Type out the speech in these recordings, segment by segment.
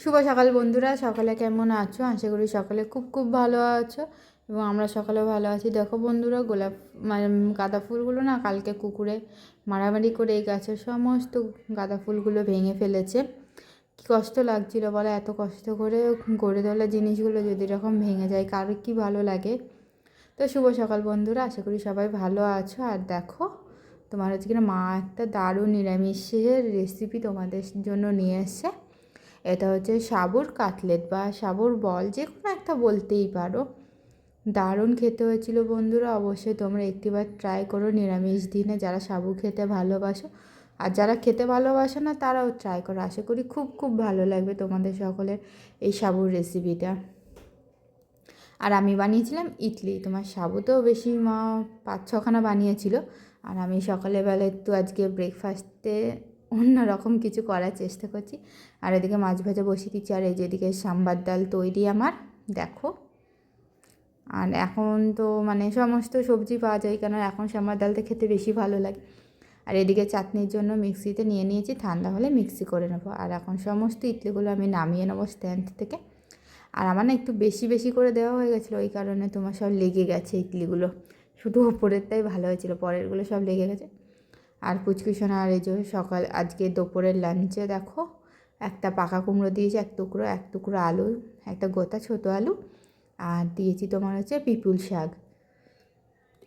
শুভ সকাল বন্ধুরা, সকালে কেমন আছো? আশা করি সকালে খুব খুব ভালো আছো এবং আমরা সকালে ভালো আছি। দেখো বন্ধুরা, গোলাপ মানে গাঁদা ফুলগুলো না কালকে কুকুরে মারামারি করে এই গাছের সমস্ত গাঁদা ফুলগুলো ভেঙে ফেলেছে। কী কষ্ট লাগছিল বলো? এত কষ্ট করে গড়ে তোলা জিনিসগুলো যদি এরকম ভেঙে যায়, কারোর কী ভালো লাগে? তো শুভ সকাল বন্ধুরা, আশা করি সবাই ভালো আছো। আর দেখো, তোমার কিনা মা একটা দারুণ নিরামিষের রেসিপি তোমাদের জন্য নিয়ে এসছে। এটা হচ্ছে সাবুর কাটলেট বা সাবুর বল, যে কোনো একটা বলতেই পারো। দারুণ খেতে হয়েছিল বন্ধুরা, অবশ্যই তোমরা একটিবার ট্রাই করো নিরামিষ দিনে। যারা সাবু খেতে ভালোবাসো, আর যারা খেতে ভালোবাসো না, তারাও ট্রাই করো। আশা করি খুব খুব ভালো লাগবে তোমাদের সকলের এই সাবুর রেসিপিটা আর আমি বানিয়েছিলাম ইডলি। তোমার সাবু তো বেশি মা পাঁচ ছখানা বানিয়েছিল। আর আমি সকালবেলা একটু আজকে ব্রেকফাস্টে অন্য রকম কিছু করার চেষ্টা করছি। আর এদিকে মাছ ভাজা বসিয়ে দিচ্ছি, আর এই যে এদিকে সাম্বার ডাল তৈরি আমার, দেখো। আর এখন তো মানে সমস্ত সবজি পাওয়া যায় কেন এখন সাম্বার ডালটা খেতে বেশি ভালো লাগে। আর এদিকে চাটনির জন্য মিক্সিতে নিয়ে নিয়েছি, ঠান্ডা হলে মিক্সি করে নেব। আর এখন সমস্ত ইডলিগুলো আমি নামিয়ে নেব স্ট্যান্ড থেকে। আর আমার না একটু বেশি বেশি করে দেওয়া হয়ে গেছিল, ওই কারণে তোমার সব লেগে গেছে ইডলিগুলো। শুধু ওপরেরটাই ভালো হয়েছিল, পরেরগুলো সব লেগে গেছে। আর পুচকুসোনা আর এই যে সকাল, আজকে দুপুরের লাঞ্চে দেখো, একটা পাকা কুমড়ো দিয়েছি, এক টুকরো এক টুকরো আলু, একটা গোটা ছোট আলু, আর দিয়েছি তোমার হচ্ছে পিপুল শাক।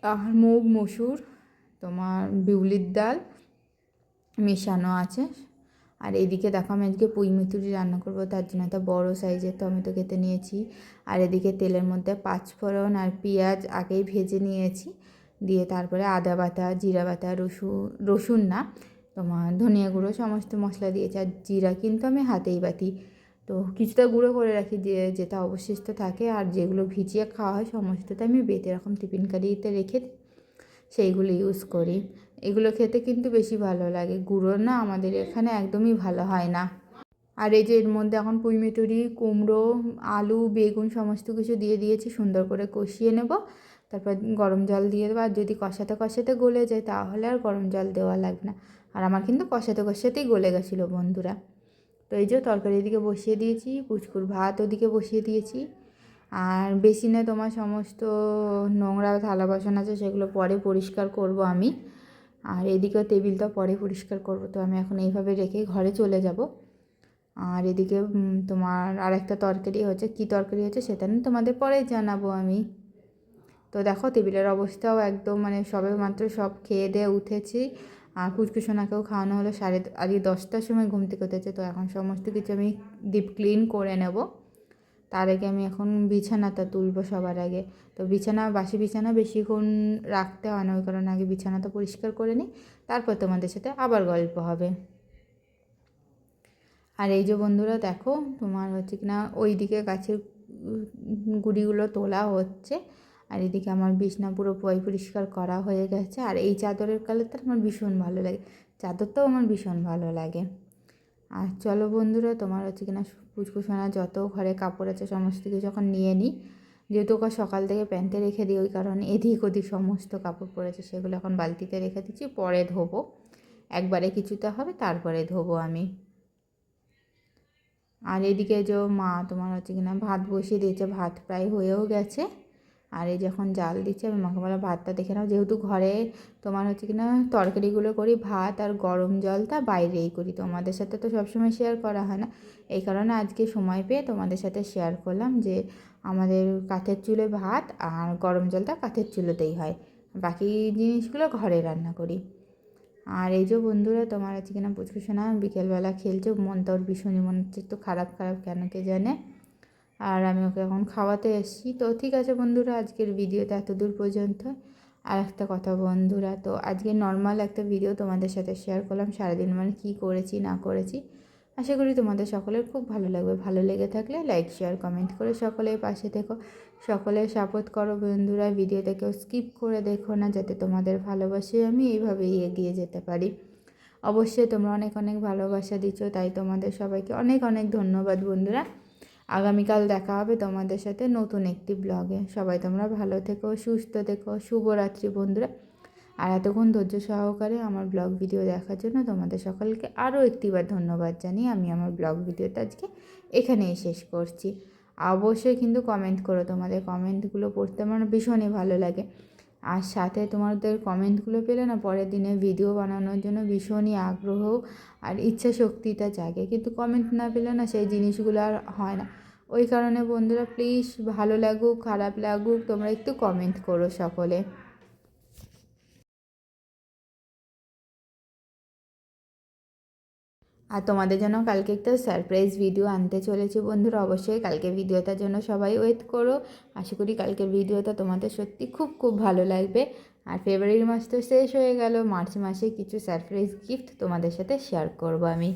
আর মুগ, মসুর, তোমার বিউলির ডাল, মেশানো আছে। আর এদিকে দেখো আমি আজকে পুঁই মিতুরি রান্না করব, তার জন্য একটা বড়ো সাইজের টমেটো কেটে নিয়েছি। আর এদিকে তেলের মধ্যে পাঁচফোড়ন আর পেঁয়াজ আগেই ভেজে নিয়েছি। দিয়ে তারপরে আদা বাটা, জিরা বাটা রসুন রসুন না, তোমার ধনিয়া গুঁড়ো, সমস্ত মশলা দিয়েছি। আর জিরা কিন্তু আমি হাতেই বাটি। তো কিছুটা গুঁড়ো করে রাখি যে, যেটা অবশিষ্ট থাকে। আর যেগুলো ভিজিয়ে খাওয়া হয়, সমস্তটা আমি বেটে এরকম টিফিন কারিতে রেখে সেইগুলো ইউজ করি। এগুলো খেতে কিন্তু বেশি ভালো লাগে। গুঁড়ো না আমাদের এখানে একদমই ভালো হয় না। আর এই যে এর মধ্যে এখন পুঁই মেটুরি কুমড়ো, আলু, বেগুন, সমস্ত কিছু দিয়ে দিয়েছি। সুন্দর করে কষিয়ে নেব। তারপর গরম জল দিয়ে দেবো, আর যদি কষাতে কষাতে গলে যায় তাহলে আর গরম জল দেওয়া লাগবে না। আর আমার কিন্তু কষাতে কষাতেই গলে গেছিল বন্ধুরা। তো এই যে তরকারি এদিকে বসিয়ে দিয়েছি, পুচকুর ভাত ওদিকে বসিয়ে দিয়েছি। আর বেশি বেসিনে তোমার সমস্ত নোংরা থালা বাসন আছে সেগুলো পরে পরিষ্কার করব আমি। আর এদিকেও টেবিলটা পরে পরিষ্কার করব, তো আমি এখন এইভাবে রেখে ঘরে চলে যাব। আর এদিকে তোমার আর একটা তরকারি হচ্ছে, কী তরকারি হচ্ছে সেটা নিয়ে তোমাদের পরে জানাব আমি। তো দেখো টেবিলের অবস্থাও একদম মানে সবে মাত্র সব খেয়ে দিয়ে উঠেছি। আর পুচকুসোনাকেও খাওয়ানো হলো সাড়ে আজকে দশটার সময় ঘুম থেকে উঠেছে, তো এখন সমস্ত কিছু আমি ডিপ ক্লিন করে নেব। তার আগে আমি এখন বিছানাটা তুলবো সবার আগে। তো বিছানা, বাসি বিছানা বেশিক্ষণ রাখতে হয় না, ওই কারণে আগে বিছানাটা পরিষ্কার করে নিই, তারপর তোমাদের সাথে আবার গল্প হবে। আর এই যে বন্ধুরা দেখো, তোমার হচ্ছে কিনা ওই দিকে গাছের গুড়িগুলো তোলা হচ্ছে। আর এদিকে আমার বিছনা পুরো পয় পরিষ্কার করা হয়ে গেছে। আর এই চাদরের কালারটা আমার ভীষণ ভালো লাগে। চাদরটাও আমার ভীষণ ভালো লাগে। আর চলো বন্ধুরা, তোমার হচ্ছে কিনা পুচকুসোনা যত ঘরে কাপড় আছে সমস্ত কিছু যখন নিয়ে নিই, যেহেতু ওকে সকাল থেকে প্যান্টে রেখে দিই, ওই কারণে এদিক ওদিক সমস্ত কাপড় পরেছে সেগুলো এখন বালতিতে রেখে দিচ্ছি, পরে ধোবো। একবারে কিছুতে হবে, তারপরে ধোবো আমি। আর এদিকে যে মা তোমার হচ্ছে কিনা ভাত বসিয়ে দিয়েছে, ভাত প্রায় হয়েও গেছে। আর এই যখন জাল দিচ্ছে, আমি মাকে বলা ভাতটা দেখে নাও, যেহেতু ঘরে তোমার হচ্ছে কিনা তরকারিগুলো করি, ভাত আর গরম জলটা বাইরেই করি। তোমাদের সাথে তো সবসময় শেয়ার করা হয় না। এই কারণে আজকে সময় পেয়ে তোমাদের সাথে শেয়ার করলাম যে, আমাদের কাঠের চুলে ভাত আর গরম জলটা কাঠের চুলোতেই হয়। বাকি জিনিসগুলো ঘরে রান্না করি। আর এই যে বন্ধুরা, তোমার আছে কিনা পুচকুসোনা বিকেলবেলা খেলছে মনটা ওর ভীষণই মনে হচ্ছে একটু খারাপ খারাপ, কেন কে জানে? আর আমি ওকে এখন খাওয়াতে এসেছি। তো ঠিক আছে বন্ধুরা, আজকের ভিডিওটা এত দূর পর্যন্ত। আর একটা কথা বন্ধুরা, তো আজকে নর্মাল একটা ভিডিও তোমাদের সাথে শেয়ার করলাম, সারাদিন মানে কী করেছি, না করেছি। আশা করি তোমাদের সকলের খুব ভালো লাগবে। ভালো লেগে থাকলে লাইক শেয়ার কমেন্ট করে সকলের পাশে থেকো। সকলে সাপোর্ট করো বন্ধুরা ভিডিওটা কেউ স্কিপ করে দেখো না, যাতে তোমাদের ভালোবাসে আমি এইভাবেই এগিয়ে যেতে পারি। অবশ্যই তোমরা অনেক অনেক ভালোবাসা দিচ্ছ, তাই তোমাদের সবাইকে অনেক অনেক ধন্যবাদ বন্ধুরা। আগামীকাল দেখা হবে তোমাদের সাথে নতুন একটি ব্লগে। সবাই তোমরা ভালো থেকো, সুস্থ থেকো, শুভরাত্রি বন্ধুরা। আর এতক্ষণ ধৈর্য সহকারে আমার ব্লগ ভিডিও দেখার জন্য তোমাদের সকলকে আরও একটিবার ধন্যবাদ জানিয়ে আমি আমার ব্লগ ভিডিওটা আজকে এখানেই শেষ করছি। অবশ্যই কিন্তু কমেন্ট করো, তোমাদের কমেন্টগুলো পড়তে আমার ভীষণই ভালো লাগে। আর সাথে তোমাদের কমেন্টগুলো পেলে না পরের দিনে ভিডিও বানানোর জন্য ভীষণই আগ্রহ আর ইচ্ছা শক্তিটা জাগে। কিন্তু কমেন্ট না পেলে না সেই জিনিসগুলো আর হয় না। ওই কারণে বন্ধুরা প্লিজ ভালো লাগুক, খারাপ লাগুক, তোমরা একটু কমেন্ট করো সকলে। আর তোমাদের জন্য কালকে একটা সারপ্রাইজ ভিডিও আনতে চলেছি বন্ধুরা। অবশ্যই কালকে ভিডিওটার জন্য সবাই ওয়েট করো। আশা করি কালকের ভিডিওটা তোমাদের সত্যি খুব খুব ভালো লাগবে। আর ফেব্রুয়ারি মাস তো শেষ হয়ে গেল। মার্চ মাসে কিছু সারপ্রাইজ গিফট তোমাদের সাথে শেয়ার করব আমি।